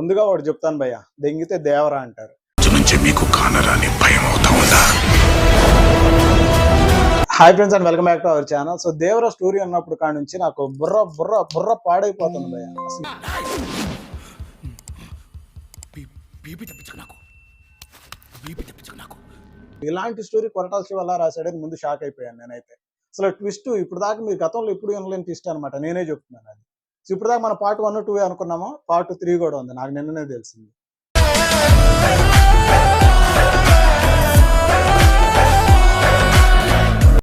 ముందుగా ఒకటి చెప్తాను భయ్య దెంగితే దేవరా అంటారు. నుంచి మీకు కానరాని భయం అవుతా hi friends and welcome back to our channel so Devara story అన్నప్పుడు కాడ నుంచి నాకు బుర్ర బుర్ర బుర్ర పాడైపోతుంది భయ్య. నాకు. ఇలాంటి స్టోరీ కొరటాల శివ అలా రాశాడని ముందు షాక్ అయిపోయాను నేనైతే. అసలు ట్విస్ట్ ఇప్పుడు దాకా మీరు గతంలో ఎప్పుడు వినలేని ట్విస్ట్ అనమాట నేనే చెప్తున్నాను అది. సో ఇప్పుడు దాకా మన పార్ట్ వన్ టూ అనుకున్నామో? పార్ట్ త్రీ కూడా ఉంది. నాకు నిన్ననే తెలిసింది.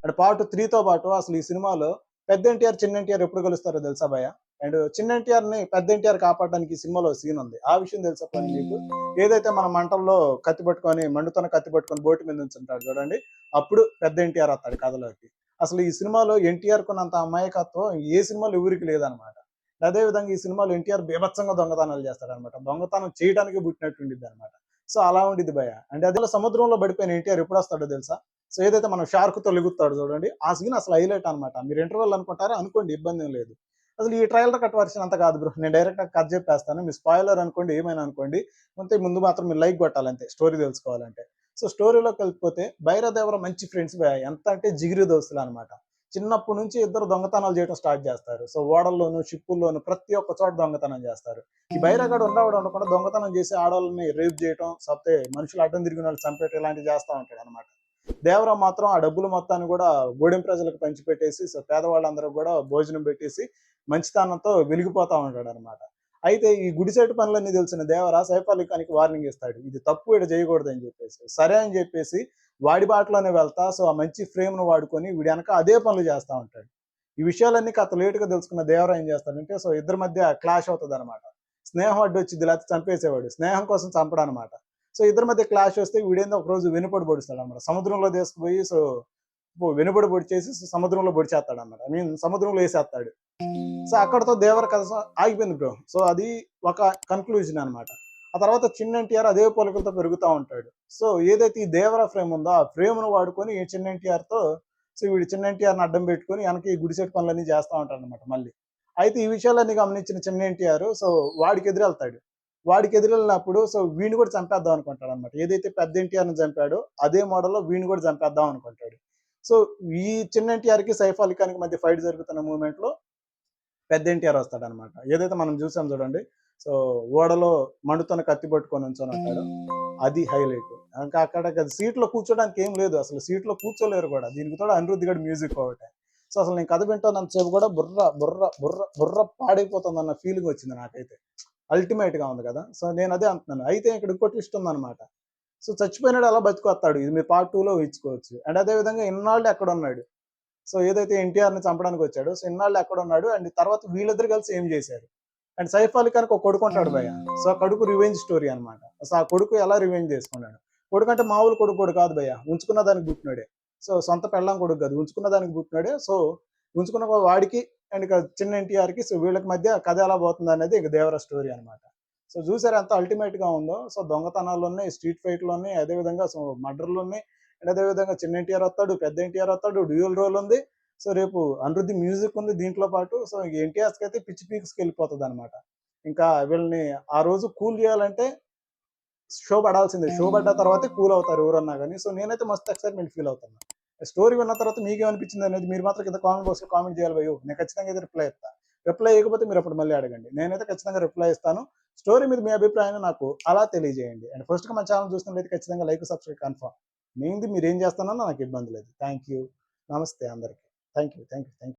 అండ్ పార్ట్ త్రీతో పాటు అసలు ఈ సినిమాలో పెద్ద ఎన్టీఆర్ చిన్న ఎన్టీఆర్ ఎప్పుడు కలుస్తారో తెలుసా భయ అండ్ చిన్న ఎన్టీఆర్ని పెద్ద ఎన్టీఆర్ కాపాడడానికి ఈ సినిమాలో సీన్ ఉంది. ఆ విషయం తెలుసా పని మీకు ఏదైతే మన మంటల్లో కత్తి పట్టుకొని మండుతన కత్తి పట్టుకొని బోటు మీద ఉంచుంటాడు చూడండి అప్పుడు పెద్ద ఎన్టీఆర్ వస్తాడు కథలోకి. అసలు ఈ సినిమాలో ఎన్టీఆర్ కొన్నంత అమాయకత్వం ఏ సినిమాలో ఎవరికి లేదనమాట. అదే విధంగా ఈ సినిమాలో ఎన్టీఆర్ బీభత్సంగా దొంగతనాలు చేస్తాడనమాట. దొంగతనం చేయడానికి పుట్టినట్టుండిద్ది అనమాట సో అలా ఉండిద్ది భయ అంటే అదే సముద్రంలో పడిపోయిన ఎన్టీఆర్ ఎప్పుడు వస్తాడో తెలుసా? సో ఏదైతే మనం షార్క్తో లెగుతాడు చూడండి ఆ సీన్ అసలు హైలైట్ అనమాట. మీరు ఇంటర్వెల్ అనుకుంటారా? అనుకోండి ఇబ్బంది లేదు. అసలు ఈ ట్రైలర్ కట్ వర్షన్ అంత కాదు బ్రో నేను డైరెక్ట్గా కట్ చెప్పేస్తాను. మీ స్పాయిలర్ అనుకోండి ఏమైనా అనుకోండి అంతే ముందు మాత్రం మీరు లైక్ కొట్టాలంతే స్టోరీ తెలుసుకోవాలంటే. సో స్టోరీలోకి వెళ్ళిపోతే బైరదేవర మంచి ఫ్రెండ్స్ ఎంత అంటే జిగిరి దోస్తులు అనమాట. చిన్నప్పటి నుంచి ఇద్దరు దొంగతనాలు చేయడం స్టార్ట్ చేస్తారు. సో ఓడల్లోను షిప్పుల్లోను ప్రతి ఒక్క చోట దొంగతనం చేస్తారు. ఈ బైరాగాడు ఉండవాడు ఉండకుండా దొంగతనం చేసి ఆడవాళ్ళని రేప్ చేయటం సప్తే మనుషులు అడ్డం తిరిగిన వాళ్ళు చంపేయటం ఇలాంటివి చేస్తూ ఉంటాడు అనమాట దేవరావు మాత్రం ఆ డబ్బులు మొత్తాన్ని కూడా గూడెం ప్రజలకు పంచిపెట్టేసి సో పేదవాళ్ళందరూ కూడా భోజనం పెట్టేసి మంచితనంతో వెలిగిపోతా ఉంటాడు అనమాట అయితే ఈ గుడిసెట్ పనులన్నీ తెలిసిన దేవరా సైఫ్ వార్నింగ్ ఇస్తాడు. ఇది తప్పు ఇక్కడ చేయకూడదు అని చెప్పేసి. సరే అని చెప్పేసి వాడి బాటలోనే వెళ్తా సో ఆ మంచి ఫ్రేమ్ను వాడుకొని వీడి వెనక అదే పనులు చేస్తూ ఉంటాడు. ఈ విషయాలన్నీ కథ లేటుగా తెలుసుకున్న దేవరా ఏం చేస్తాడంటే సో ఇద్దరి మధ్య క్లాష్ అవుతుంది అనమాట స్నేహం అడ్డు వచ్చి లేకపోతే చంపేసేవాడు. స్నేహం కోసం చంపడం అనమాట సో ఇద్దరి మధ్య క్లాష్ వస్తే వీడేందో ఒక రోజు వెనుపడి పొడుస్తాడు అనమాట సముద్రంలో తీసుకుపోయి సో వెనుబడి వెనుపడి పొడిచేసి సముద్రంలో పొడిచేస్తాడు అన్నమాట ఐ మీన్ సముద్రంలో వేసేస్తాడు. సో అక్కడతో దేవర కథ ఆగిపోయింది బ్రో. సో అది ఒక కన్క్లూజన్ అన్నమాట. ఆ తర్వాత చిన్న ఎన్టీఆర్ అదే పోలికలతో పెరుగుతూ ఉంటాడు. సో ఏదైతే ఈ దేవర ఫ్రేమ్ ఉందో ఆ ఫ్రేమ్ను వాడుకొని ఈ చిన్న ఎన్టీఆర్తో సో వీడు చిన్న ఎన్టీఆర్ని అడ్డం పెట్టుకొని వెనక ఈ గుడిసెట్ పనులన్నీ చేస్తూ ఉంటాడు అనమాట మళ్ళీ. అయితే ఈ విషయాలన్నీ గమనించిన చిన్న ఎన్టీఆర్ సో వాడికి ఎదురెళ్తాడు. వాడికి ఎదురెళ్ళినప్పుడు సో వీణు కూడా చంపేద్దాం అనుకుంటాడు అనమాట ఏదైతే పెద్ద ఎన్టీఆర్ని చంపాడో అదే మోడల్లో వీణు కూడా చంపేద్దాం అనుకుంటాడు. సో ఈ చిన్న ఎన్టీఆర్కి సైఫ్ అలీ ఖాన్కి మధ్య ఫైట్ జరుగుతున్న మూమెంట్లో పెద్ద ఎన్టీఆర్ వస్తాడనమాట. ఏదైతే మనం చూసాం చూడండి సో ఓడలో మండుతున్న కత్తి పట్టుకొని ఉంచాను అంటాడు అది హైలైట్ ఇంకా అక్కడ సీట్లో కూర్చోడానికి ఏం లేదు అసలు సీట్లో కూర్చోలేరు కూడా. దీనికి కూడా అనిరుద్ధి గడి మ్యూజిక్ ఒకటే. సో అసలు నేను కథ వింటానంతసేపు కూడా బుర్ర బుర్ర బుర్ర బుర్ర పాడైపోతుంది అన్న ఫీలింగ్ వచ్చింది నాకైతే. అల్టిమేట్గా ఉంది కదా. సో నేను అదే అంటున్నాను. అయితే ఇక్కడ ఇంకో ట్విస్ట్ ఉందన్నమాట. సో చచ్చిపోయినాడు అలా బతికొస్తాడు. ఇది మీరు పార్ట్లో ఇచ్చుకోవచ్చు అండ్ అదే విధంగా ఇన్నాళ్ళు ఎక్కడ ఉన్నాడు? సో ఏదైతే ఎన్టీఆర్ని చంపడానికి వచ్చాడు సో ఇన్నాళ్ళు ఎక్కడ ఉన్నాడు? అండ్ తర్వాత వీళ్ళిద్దరు కలిసి ఏం చేశారు? అండ్ సైఫ్ అలీ ఖాన్కి ఒక కొడుకు ఉంటాడు భయ సో ఆ కొడుకు రివెంజ్ స్టోరీ అన్నమాట. సో ఆ కొడుకు ఎలా రివెంజ్ చేసుకున్నాడు? కొడుకు అంటే మామూలు కొడుకు కూడా కాదు భయ ఉంచుకున్న దానికి పుట్టినాడే. సో సొంత పెళ్ళం కొడుకు కాదు. ఉంచుకున్న దానికి పుట్టినాడే. సో ఉంచుకున్న వాడికి అండ్ ఇక చిన్న ఎన్టీఆర్కి సో వీళ్ళకి మధ్య కథ ఎలా పోతుంది అనేది ఇక దేవర స్టోరీ అన్నమాట. సో చూసారు ఎంత అల్టిమేట్గా ఉందో? సో దొంగతనాలు ఉన్నాయి స్ట్రీట్ ఫైట్లు ఉన్నాయి అదే విధంగా సో మర్డర్లు ఉన్నాయి అండ్ అదే విధంగా చిన్న ఎన్టీఆర్ వస్తాడు పెద్ద ఎన్టీఆర్ వస్తాడు డ్యూయల్ రోల్ ఉంది. సో రేపు అనురుద్ధి మ్యూజిక్ ఉంది దీంట్లో పాటు. సో ఎన్టీఆర్స్కి అయితే పిచ్చి పీక్స్కి వెళ్ళిపోతుంది అనమాట ఇంకా వీళ్ళని ఆ రోజు కూల్ చేయాలంటే షో పడాల్సిందే. షో పడ్డ తర్వాతే కూల్ అవుతారు ఎవరన్నా కానీ. సో నేనైతే మస్తు ఎక్సైట్మెంట్ ఫీల్ అవుతాను స్టోరీ విన్న తర్వాత మీకేమనిపించింది అనేది మీరు మాత్రం కింద కామెంట్ బాక్స్లో కామెంట్ చేయాలి. అయ్యో నేను ఖచ్చితంగా అయితే రిప్లై ఇస్తాను రిప్లై ఇవ్వకపోతే మీరు అప్పుడు మళ్ళీ అడగండి. నేనైతే ఖచ్చితంగా రిప్లై ఇస్తాను. స్టోరీ మీద మీ అభిప్రాయాన్ని నాకు అలా తెలియజేయండి. అండ్ ఫస్ట్గా మన ఛానల్ చూస్తున్నట్లయితే ఖచ్చితంగా లైక్ సబ్స్క్రైబ్ కన్ఫర్మ్. మెయిన్ది మీరు ఏం చేస్తానో నాకు ఇబ్బంది లేదు. Thank you. నమస్తే అందరికీ. Thank you thank you thank you.